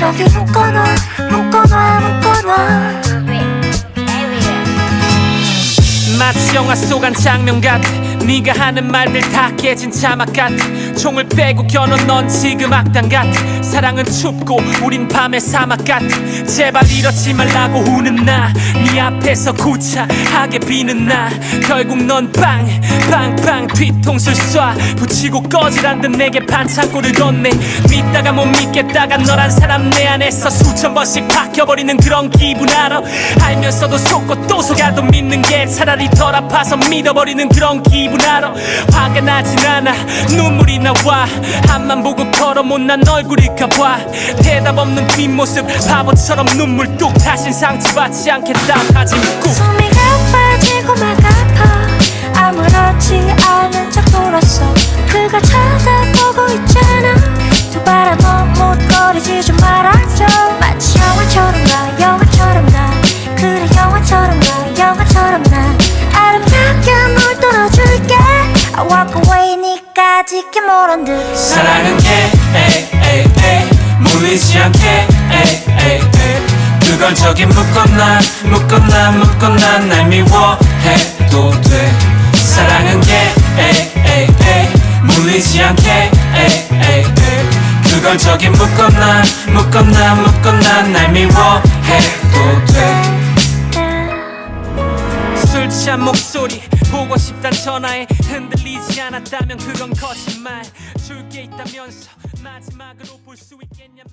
어디 묶어놔 묶어놔 묶어놔. 마치 영화 속 한 장면 같아 네가 하는 말들 다 깨진 자막 같아 총을 빼고 겨눈 넌 지금 악당 같아 사랑은 춥고 우린 밤의 사막 같아 제발 이러지 말라고 우는 나 네 앞에서 구차하게 비는 나. 결국 넌 빵 빵빵 뒤통수를 쏴. 붙이고 꺼지란 듯 내게 반창고를 뒀네. 믿다가 못 믿겠다가 너란 사람 내 안에서 수천 번씩 바뀌어버리는 그런 기분 알아? 알면서도 속고 또 속아도 믿는 게 차라리 덜 아파서 믿어버리는 그런 기분 알아? 화가 나진 않아. 눈물이 나와. 앞만 보고 걸어 못난 얼굴일까봐. 대답 없는 뒷모습. 바보처럼 눈물 뚝. 다신 상처받지 않겠다. 하지 꾹 walk away 니까 짙게 모른 듯. 사랑은 에이 물리지 않게 에이 그걸 저기 묶었나 묶었나 묶었나 날 미워해도 돼. 사랑은 에이 물리지 않게 에이 그걸 저기 묶었나 묶었나 묶었나 날 미워해도 돼 술 취한 목소리 보고 싶단 전화에 흔들리지 않았다면 그건 거짓말. 줄 게 있다면서 마지막으로 볼 수 있겠냐